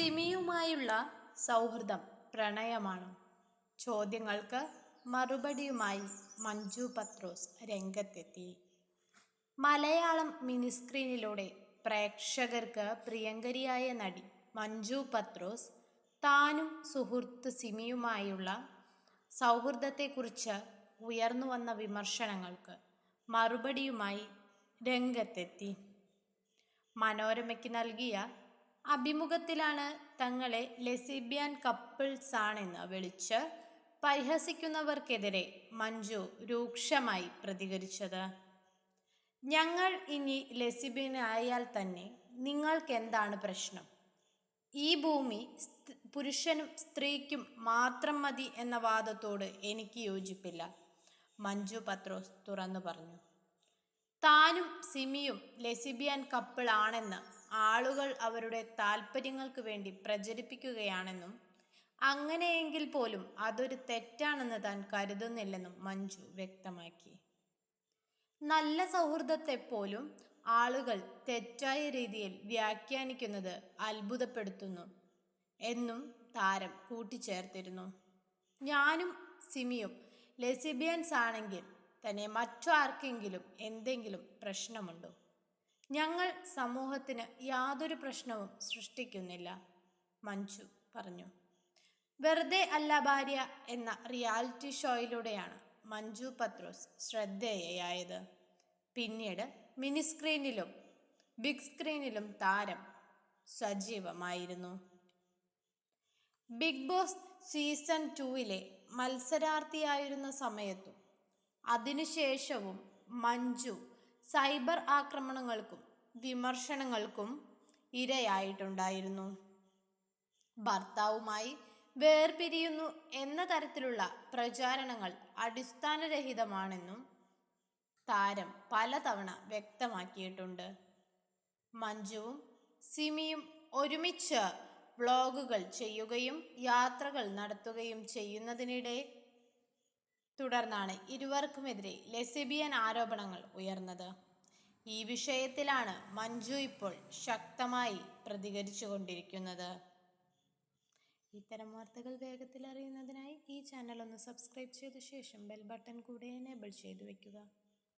സിമിയുമായുള്ള സൗഹൃദം പ്രണയമാണ്. ചോദ്യങ്ങൾക്ക് മറുപടിയുമായി മഞ്ജു പത്രോസ് രംഗത്തെത്തി. മലയാളം മിനിസ്ക്രീനിലൂടെ പ്രേക്ഷകർക്ക് പ്രിയങ്കരിയായ നടി മഞ്ജു പത്രോസ് താനും സുഹൃത്ത് സിമിയുമായുള്ള സൗഹൃദത്തെക്കുറിച്ച് ഉയർന്നു വന്ന വിമർശനങ്ങൾക്ക് മറുപടിയുമായി രംഗത്തെത്തി. മനോരമയ്ക്ക് നൽകിയ അഭിമുഖത്തിലാണ് തങ്ങളെ ലെസിബിയൻ കപ്പിൾസ് ആണെന്ന് വിളിച്ച് പരിഹസിക്കുന്നവർക്കെതിരെ മഞ്ജു രൂക്ഷമായി പ്രതികരിച്ചത്. ഞങ്ങൾ ഇനി ലെസിബിയൻ ആയാൽ തന്നെ നിങ്ങൾക്ക് എന്താണ് പ്രശ്നം? ഈ ഭൂമി പുരുഷനും സ്ത്രീക്കും മാത്രം മതി എന്ന വാദത്തോട് എനിക്ക് യോജിപ്പില്ല മഞ്ജു പത്രോസ് തുറന്നു പറഞ്ഞു. താനും സിമിയും ലെസിബിയൻ കപ്പിൾ ആണെന്ന് ആളുകൾ അവരുടെ താല്പര്യങ്ങൾക്ക് വേണ്ടി പ്രചരിപ്പിക്കുകയാണെന്നും അങ്ങനെയെങ്കിൽ പോലും അതൊരു തെറ്റാണെന്ന് താൻ കരുതുന്നില്ലെന്നും മഞ്ജു വ്യക്തമാക്കി. നല്ല സൗഹൃദത്തെ പോലും ആളുകൾ തെറ്റായ രീതിയിൽ വ്യാഖ്യാനിക്കുന്നത് അത്ഭുതപ്പെടുത്തുന്നു എന്നും താരം കൂട്ടിച്ചേർത്തിരുന്നു. ഞാനും സിമിയും ലെസിബിയൻസ് ആണെങ്കിൽ തന്നെ മറ്റാർക്കെങ്കിലും എന്തെങ്കിലും പ്രശ്നമുണ്ടോ? ഞങ്ങൾ സമൂഹത്തിന് യാതൊരു പ്രശ്നവും സൃഷ്ടിക്കുന്നില്ല മഞ്ജു പറഞ്ഞു. വെറുതെ അല്ല ഭാര്യ എന്ന റിയാലിറ്റി ഷോയിലൂടെയാണ് മഞ്ജു പത്രോസ് ശ്രദ്ധേയയായത്. പിന്നീട് മിനി സ്ക്രീനിലും ബിഗ് സ്ക്രീനിലും താരം സജീവമായിരുന്നു. ബിഗ് ബോസ് സീസൺ ടൂവിലെ മത്സരാർത്ഥിയായിരുന്ന സമയത്തും അതിനുശേഷവും മഞ്ജു സൈബർ ആക്രമണങ്ങൾക്കും വിമർശനങ്ങൾക്കും ഇരയായിട്ടുണ്ടായിരുന്നു. ഭർത്താവുമായി വേർപിരിയുന്നു എന്ന തരത്തിലുള്ള പ്രചാരണങ്ങൾ അടിസ്ഥാനരഹിതമാണെന്നും താരം പലതവണ വ്യക്തമാക്കിയിട്ടുണ്ട്. മഞ്ജുവും സിമിയും ഒരുമിച്ച് വ്ളോഗുകൾ ചെയ്യുകയും യാത്രകൾ നടത്തുകയും ചെയ്യുന്നതിനിടെ തുടർന്നാണ് ഇരുവർക്കുമെതിരെ ലെസിബിയൻ ആരോപണങ്ങൾ ഉയർന്നത്. ഈ വിഷയത്തിലാണ് മഞ്ജു ഇപ്പോൾ ശക്തമായി പ്രതികരിച്ചുകൊണ്ടിരിക്കുന്നത്. ഇത്തരം വാർത്തകൾ വേഗത്തിൽ അറിയുന്നതിനായി ഈ ചാനൽ ഒന്ന് സബ്സ്ക്രൈബ് ചെയ്ത ശേഷം ബെൽ ബട്ടൺ കൂടെ എനേബിൾ ചെയ്തു വെക്കുക.